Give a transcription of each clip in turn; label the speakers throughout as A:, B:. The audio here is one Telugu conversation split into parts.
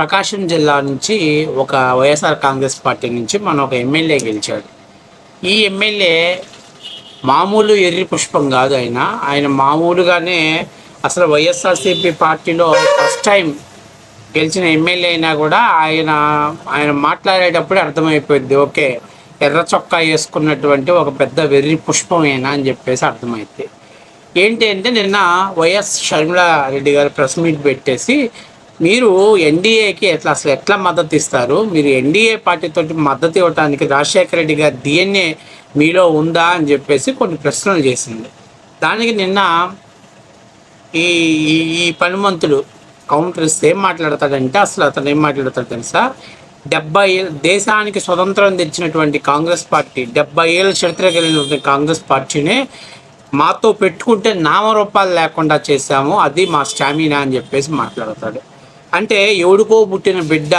A: ప్రకాశం జిల్లా నుంచి ఒక వైఎస్ఆర్ కాంగ్రెస్ పార్టీ నుంచి మన ఒక ఎమ్మెల్యే గెలిచాడు. ఈ ఎమ్మెల్యే మామూలు ఎర్రి పుష్పం కాదు ఆయన. ఆయన మామూలుగానే అసలు వైఎస్ఆర్సీపీ పార్టీలో ఫస్ట్ టైం గెలిచిన ఎమ్మెల్యే అయినా కూడా ఆయన ఆయన మాట్లాడేటప్పుడే అర్థమైపోయింది. ఓకే ఎర్ర చొక్కా వేసుకున్నటువంటి ఒక పెద్ద వెర్రి పుష్పమేనా అని చెప్పేసి అర్థమైంది. ఏంటి అంటే నిన్న వైఎస్ షర్మిలా రెడ్డి గారు ప్రెస్ మీట్ పెట్టేసి మీరు ఎన్డీఏకి ఎట్లా అసలు ఎట్లా మద్దతు ఇస్తారు? మీరు ఎన్డీఏ పార్టీతో మద్దతు ఇవ్వడానికి రాజశేఖర రెడ్డి గారి డిఎన్ఏ మీలో ఉందా అని చెప్పేసి కొన్ని ప్రశ్నలు చేసింది. దానికి నిన్న ఈ ఈ- ఈ పనిమంతుడు కౌంటర్స్ ఏం మాట్లాడతాడంటే అసలు అతను ఏం మాట్లాడతాడు తెలుసా? డెబ్బై ఏళ్ళ దేశానికి స్వతంత్రం తెచ్చినటువంటి కాంగ్రెస్ పార్టీ డెబ్బై ఏళ్ళ చరిత్ర కలిగినటువంటి కాంగ్రెస్ పార్టీని మాతో పెట్టుకుంటే నామరూపాలు లేకుండా చేశాము అది మా స్టామినా అని చెప్పేసి మాట్లాడతాడు. అంటే ఎవడికో పుట్టిన బిడ్డ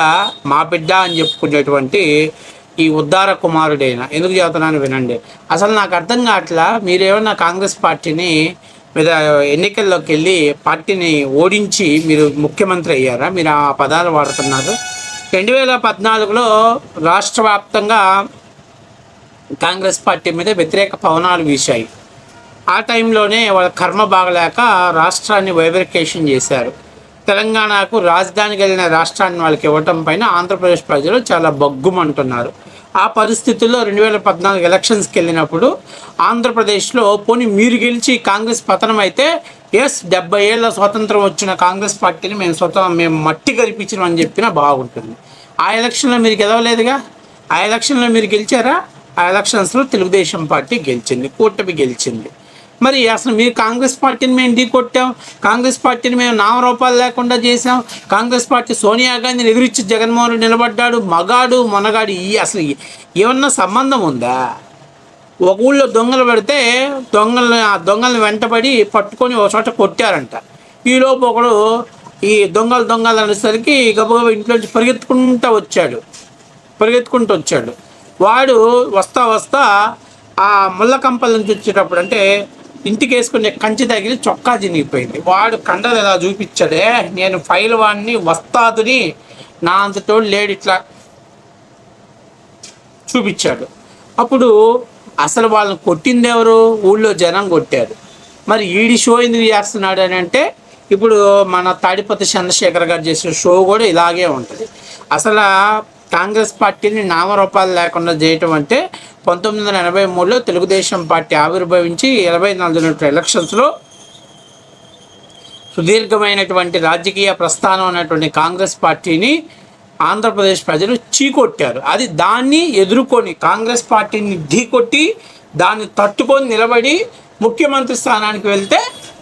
A: మా బిడ్డ అని చెప్పుకునేటువంటి ఈ ఉద్దార కుమారుడైన. ఎందుకు చెబుతున్నాను వినండి. అసలు నాకు అర్థం కావట్లా మీరేమన్నా కాంగ్రెస్ పార్టీని మీద ఎన్నికల్లోకి వెళ్ళి పార్టీని ఓడించి మీరు ముఖ్యమంత్రి అయ్యారా? మీరు ఆ పదాలు వాడుతున్నారు. రెండు వేల పద్నాలుగులో రాష్ట్ర వ్యాప్తంగా కాంగ్రెస్ పార్టీ మీద వ్యతిరేక పవనాలు వీశాయి. ఆ టైంలోనే వాళ్ళ కర్మ బాగలేక రాష్ట్రాన్ని వైబ్రికేషన్ చేశారు. తెలంగాణకు రాజధాని వెళ్ళిన రాష్ట్రాన్ని వాళ్ళకి ఇవ్వటం పైన ఆంధ్రప్రదేశ్ ప్రజలు చాలా బగ్గుమంటున్నారు. ఆ పరిస్థితుల్లో రెండు వేల పద్నాలుగు ఎలక్షన్స్కి వెళ్ళినప్పుడు ఆంధ్రప్రదేశ్లో పోనీ మీరు గెలిచి కాంగ్రెస్ పతనం అయితే ఎస్ డెబ్బై ఏళ్ళ స్వాతంత్రం వచ్చిన కాంగ్రెస్ పార్టీని మేము స్వతం మేము మట్టి కనిపించడం అని చెప్పినా బాగుంటుంది. ఆ ఎలక్షన్లో మీరు గెలవలేదుగా? ఆ ఎలక్షన్లో మీరు గెలిచారా? ఆ ఎలక్షన్స్లో తెలుగుదేశం పార్టీ గెలిచింది కూటమి గెలిచింది. మరి అసలు మీరు కాంగ్రెస్ పార్టీని మేము ఢీ కొట్టాం? కాంగ్రెస్ పార్టీని మేము నామరూపాలు లేకుండా చేసాం కాంగ్రెస్ పార్టీ సోనియా గాంధీని ఎదురిచ్చి జగన్మోహన్ రెడ్డి నిలబడ్డాడు మగాడు మొనగాడు ఈ అసలు ఏమన్నా సంబంధం ఉందా? ఒక ఊళ్ళో దొంగలు పెడితే దొంగలని ఆ దొంగలను వెంటబడి పట్టుకొని ఒక చోట కొట్టారంట. ఈలోపు ఒకడు ఈ దొంగలు దొంగలు అనేసరికి గబగబ ఇంట్లోంచి పరిగెత్తుకుంటూ వచ్చాడు. పరిగెత్తుకుంటూ వచ్చాడు. వాడు వస్తా వస్తా ఆ ముళ్ళ కంపల నుంచి వచ్చేటప్పుడు అంటే ఇంటికి వేసుకునే కంచి తగిలి చొక్కా చినిగిపోయింది. వాడు కండలు ఎలా చూపించాడే? నేను ఫైల్ వాడిని వస్తాదుని నా అంతటోడు లేడు ఇట్లా చూపించాడు. అప్పుడు అసలు వాళ్ళని కొట్టింది ఎవరు? ఊళ్ళో జనం కొట్టారు. మరి ఈడి షో ఎందుకు చేస్తున్నాడు అని అంటే ఇప్పుడు మన తాడిపతి చంద్రశేఖర్ గారు చేసిన షో కూడా ఇలాగే ఉంటుంది. అసలు కాంగ్రెస్ పార్టీని నామరూపాలు లేకుండా చేయటం అంటే పంతొమ్మిది వందల ఎనభై మూడులో తెలుగుదేశం పార్టీ ఆవిర్భవించి ఇరవై నాలుగు ఎలక్షన్స్లో సుదీర్ఘమైనటువంటి రాజకీయ ప్రస్థానం ఉన్నటువంటి కాంగ్రెస్ పార్టీని ఆంధ్రప్రదేశ్ ప్రజలు చీకొట్టారు. అది దాన్ని ఎదుర్కొని కాంగ్రెస్ పార్టీని ఢీకొట్టి దాన్ని తట్టుకొని నిలబడి ముఖ్యమంత్రి స్థానానికి వెళ్తే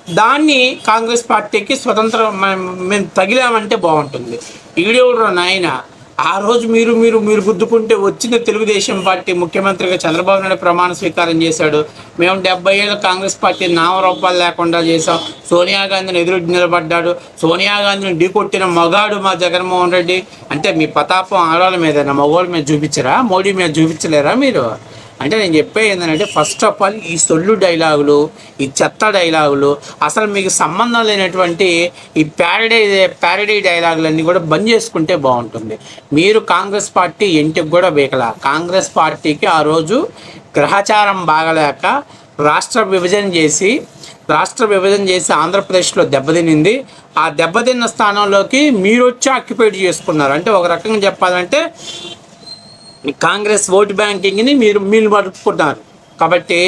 A: దాన్ని కాంగ్రెస్ పార్టీకి స్వతంత్రం మేము- మేము తగిలామంటే బాగుంటుంది. ఈడేవుడు నాయన ఆ రోజు మీరు మీరు మీరు గుద్దుకుంటే వచ్చిన తెలుగుదేశం పార్టీ ముఖ్యమంత్రిగా చంద్రబాబు నాయుడు ప్రమాణ స్వీకారం చేశాడు. మేము డెబ్బై ఏళ్ళ కాంగ్రెస్ పార్టీ నామరూపాలు లేకుండా చేసాం సోనియా గాంధీని ఎదురు నిలబడ్డాడు. సోనియా గాంధీని ఢీకొట్టిన మగాడు మా జగన్మోహన్ రెడ్డి. అంటే మీ పతాపం ఆడవాళ్ళ మీద మగవాళ్ళ మీద చూపించరా? మోడీ మీద చూపించలేరా మీరు? అంటే నేను చెప్పే ఏంటంటే ఫస్ట్ ఆఫ్ ఆల్ ఈ సొల్లు డైలాగులు ఈ చెత్త డైలాగులు అసలు మీకు సంబంధం లేనటువంటి ఈ ప్యారడీ ప్యారడీ డైలాగులన్నీ కూడా బంద్ చేసుకుంటే బాగుంటుంది. మీరు కాంగ్రెస్ పార్టీ ఇంటికి కూడా వేకల కాంగ్రెస్ పార్టీకి ఆ రోజు గ్రహచారం బాగలేక రాష్ట్ర విభజన చేసి రాష్ట్ర విభజన చేసి ఆంధ్రప్రదేశ్లో దెబ్బతినింది. ఆ దెబ్బతిన్న స్థానంలోకి మీరు వచ్చి ఆక్యుపైడ్ చేసుకున్నారు. అంటే ఒక రకంగా చెప్పాలంటే కాంగ్రెస్ ఓటు బ్యాంకింగ్ని మీరు మీరు అడుక్కున్నారు కాబట్టి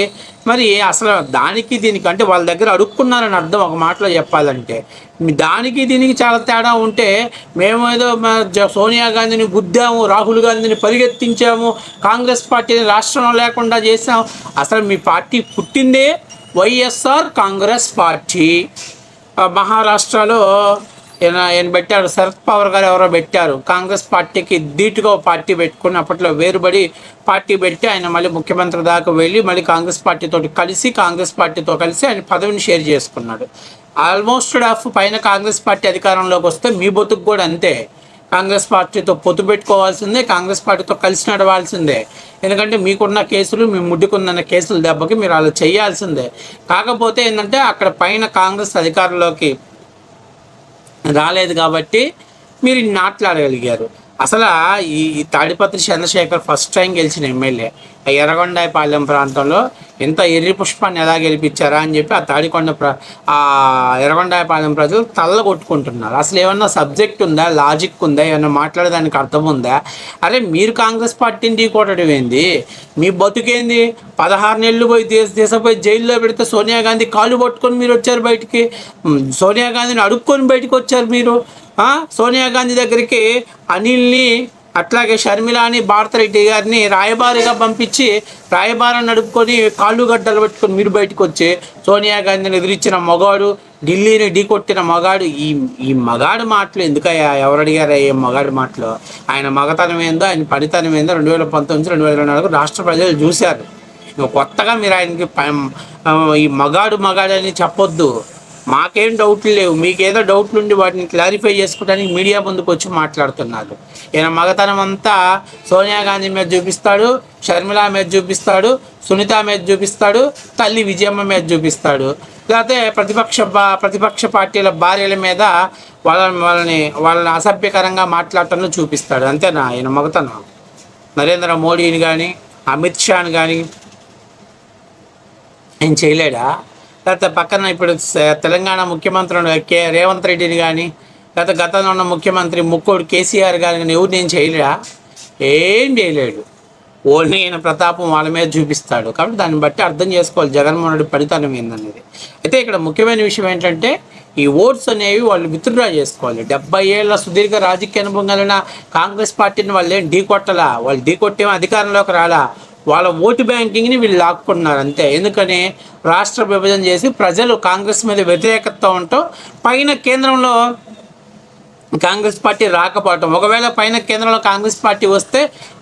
A: మరి అసలు దానికి దీనికి అంటే వాళ్ళ దగ్గర అడుక్కున్నారని అర్థం ఒక మాటలో చెప్పాలంటే. దానికి దీనికి చాలా తేడా ఉంటే మేము ఏదో మా సోనియా గాంధీని గుద్దాము రాహుల్ గాంధీని పరిగెత్తించాము కాంగ్రెస్ పార్టీని రాష్ట్రంలో లేకుండా చేసాము అసలు మీ పార్టీ పుట్టిందే వైఎస్ఆర్ కాంగ్రెస్ పార్టీ. మహారాష్ట్రలో ఈయన పెట్టారు శరద్ పవర్ గారు ఎవరో పెట్టారు. కాంగ్రెస్ పార్టీకి ధీటుగా పార్టీ పెట్టుకుని అప్పట్లో వేరుబడి పార్టీ పెట్టి ఆయన మళ్ళీ ముఖ్యమంత్రి దాకా వెళ్ళి మళ్ళీ కాంగ్రెస్ పార్టీతో కలిసి కాంగ్రెస్ పార్టీతో కలిసి ఆయన పదవిని షేర్ చేసుకున్నాడు. ఆల్మోస్ట్ ఆఫ్ పైన కాంగ్రెస్ పార్టీ అధికారంలోకి వస్తే మీ బతుకు కూడా అంతే. కాంగ్రెస్ పార్టీతో పొత్తు పెట్టుకోవాల్సిందే కాంగ్రెస్ పార్టీతో కలిసి నడవాల్సిందే. ఎందుకంటే మీకున్న కేసులు మీ ముడ్డుకున్న కేసుల దెబ్బకి మీరు అలా చేయాల్సిందే. కాకపోతే ఏంటంటే అక్కడ పైన కాంగ్రెస్ అధికారంలోకి రాలేదు కాబట్టి మీరు ఇన్ని అసలు ఈ తాడిపత్రి చంద్రశేఖర్ ఫస్ట్ టైం గెలిచిన ఎమ్మెల్యే. ఆ ఎర్రగొండాయపాలెం ప్రాంతంలో ఇంత ఎర్రి పుష్పాన్ని ఎలా గెలిపించారా అని చెప్పి ఆ తాడికొండ ప్ర ఆ ఎర్రగొండాయపాలెం ప్రజలు తల్ల కొట్టుకుంటున్నారు అసలు ఏమన్నా సబ్జెక్ట్ ఉందా? లాజిక్ ఉందా? ఏమన్నా మాట్లాడేదానికి అర్థం ఉందా? అరే మీరు కాంగ్రెస్ పార్టీని ఢీకొట్టడం ఏంది? మీ బతుకేంది? పదహారు నెలలు పోయి దేశ దేశపోయి జైల్లో పెడితే సోనియా గాంధీ కాలు పట్టుకొని మీరు వచ్చారు బయటికి? సోనియా గాంధీని అడుక్కొని బయటికి వచ్చారు మీరు? సోనియా గాంధీ దగ్గరికి అనిల్ని అట్లాగే షర్మిలాని భారతరెడ్డి గారిని రాయబారిగా పంపించి రాయబారం నడుపుకొని కాళ్ళు గడ్డలు పెట్టుకొని మీరు బయటకు వచ్చి సోనియా గాంధీని ఎదిరించిన మగాడు ఢిల్లీని ఢీకొట్టిన మగాడు ఈ ఈ మగాడు మాటలు ఎందుకయ్యా? ఎవరు అడిగారా ఈ మగాడి మాటలు? ఆయన మగతనం ఏందో ఆయన పనితనం ఏందో రెండు వేల పంతొమ్మిది రెండు వేల ఇరవై నాలుగు రాష్ట్ర ప్రజలు చూశారు. కొత్తగా మీరు ఆయనకి ఈ మగాడు మగాడు అని చెప్పొద్దు. మాకేం డౌట్లు లేవు. మీకేదో డౌట్లు ఉండి వాటిని క్లారిఫై చేసుకోవడానికి మీడియా ముందుకు వచ్చి మాట్లాడుతున్నారు. ఈయన మగతనం అంతా సోనియా గాంధీ మీద చూపిస్తాడు షర్మిల మీద చూపిస్తాడు సునీత మీద చూపిస్తాడు తల్లి విజయమ్మ మీద చూపిస్తాడు. లేకపోతే ప్రతిపక్ష బా- ప్రతిపక్ష పార్టీల భార్యల మీద వాళ్ళని వాళ్ళని వాళ్ళని అసభ్యకరంగా మాట్లాడటంలో చూపిస్తాడు. అంతేనా ఈయన మగతనం? నరేంద్ర మోడీని కానీ అమిత్ షాని కానీ ఏం చేయలేడా? లేకపోతే పక్కన ఇప్పుడు తెలంగాణ ముఖ్యమంత్రి కే రేవంత్ రెడ్డిని కానీ లేకపోతే గతంలో ఉన్న ముఖ్యమంత్రి ముక్కోడు కేసీఆర్ కానీ ఎవరు నేను చేయలేడా? ఏం చేయలేడు. ఓన్లీ ఈయన ప్రతాపం వాళ్ళ మీద చూపిస్తాడు. కాబట్టి దాన్ని బట్టి అర్థం చేసుకోవాలి. జగన్మోహన్ రెడ్డి పనితనం ఏందనేది. అయితే ఇక్కడ ముఖ్యమైన విషయం ఏంటంటే ఈ ఓట్స్ అనేవి వాళ్ళు విత్డ్రా చేసుకోవాలి. డెబ్బై ఏళ్ళ సుదీర్ఘ రాజకీయ అనుభవం కలిగిన కాంగ్రెస్ పార్టీని వాళ్ళు ఏం ఢీ వాళ్ళు ఢీకొట్టేమో అధికారంలోకి రాలా? వాళ్ళ ఓటు బ్యాంకింగ్ని వీళ్ళు లాక్కున్నారు అంతే. ఎందుకని? రాష్ట్ర విభజన చేసి ప్రజలు కాంగ్రెస్ మీద వ్యతిరేకత ఉండటం పైన కేంద్రంలో కాంగ్రెస్ పార్టీ రాకపోవటం. ఒకవేళ పైన కేంద్రంలో కాంగ్రెస్ పార్టీ వస్తే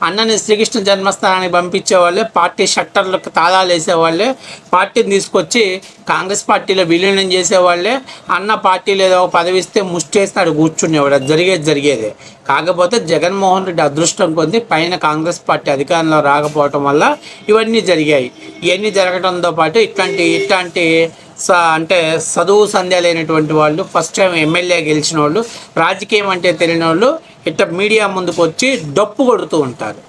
A: అన్నని శ్రీకృష్ణ జన్మస్థానానికి పంపించేవాళ్ళే పార్టీ షట్టర్లకు తాళాలు వేసేవాళ్ళే పార్టీని తీసుకొచ్చి కాంగ్రెస్ పార్టీలో విలీనం చేసేవాళ్ళే అన్న పార్టీలో ఏదో ఒక పదవి ఇస్తే ముష్టేస్తాడు కూర్చునేవాడు అది జరిగేది జరిగేది. కాకపోతే జగన్మోహన్ రెడ్డి అదృష్టం కొద్ది పైన కాంగ్రెస్ పార్టీ అధికారంలో రాకపోవటం వల్ల ఇవన్నీ జరిగాయి. ఇవన్నీ జరగడంతో పాటు ఇట్లాంటి ఇట్లాంటి అంటే చదువు సంధ్య లేనటువంటి వాళ్ళు ఫస్ట్ టైం ఎమ్మెల్యే గెలిచిన వాళ్ళు రాజకీయం అంటే తెలియని వాళ్ళు ఇట్ట మీడియా ముందుకు వచ్చి డప్పు కొడుతూ ఉంటారు.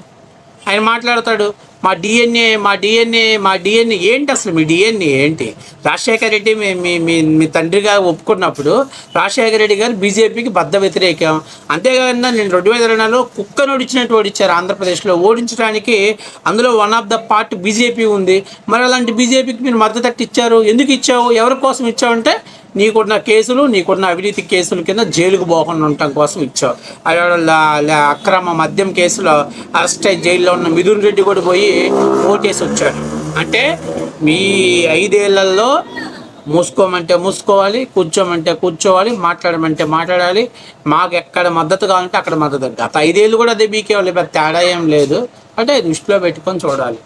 A: ఆయన మాట్లాడతాడు మా డిఎన్ఏ మా డిఎన్ఏ మా డిఎన్ఏ ఏంటి అసలు మీ డిఎన్ఏ ఏంటి? రాజశేఖర రెడ్డి మీ మీ మీ మీ తండ్రిగా ఒప్పుకున్నప్పుడు రాజశేఖర రెడ్డి గారు బీజేపీకి బద్ద వ్యతిరేకం. అంతేకాకుండా నేను రెండు వేల ఇరవై నాలుగులో కుక్కను ఓడించినట్టు ఓడించారు ఆంధ్రప్రదేశ్లో. ఓడించడానికి అందులో one of the part BJP ఉంది. మరి అలాంటి బీజేపీకి మీరు మద్దతు ఇచ్చారు ఎందుకు ఇచ్చావు? ఎవరి కోసం ఇచ్చావు అంటే నీకున్న కేసులు నీకున్న అవినీతి కేసుల కింద జైలుకు పోకుండా ఉండటం కోసం ఇచ్చావు. అలా అక్రమ మద్యం కేసులో అరెస్ట్ అయి జైల్లో ఉన్న మిథున్ రెడ్డి కూడా పోయి ఓటేసి వచ్చాడు. అంటే మీ ఐదేళ్ళలో మూసుకోమంటే మూసుకోవాలి కూర్చోమంటే కూర్చోవాలి మాట్లాడమంటే మాట్లాడాలి మాకు ఎక్కడ మద్దతు కావాలంటే అక్కడ మద్దతు. గత ఐదేళ్ళు కూడా అదే బీకే వాళ్ళు పెద్ద తేడా ఏం లేదు. అంటే దృష్టిలో పెట్టుకొని చూడాలి.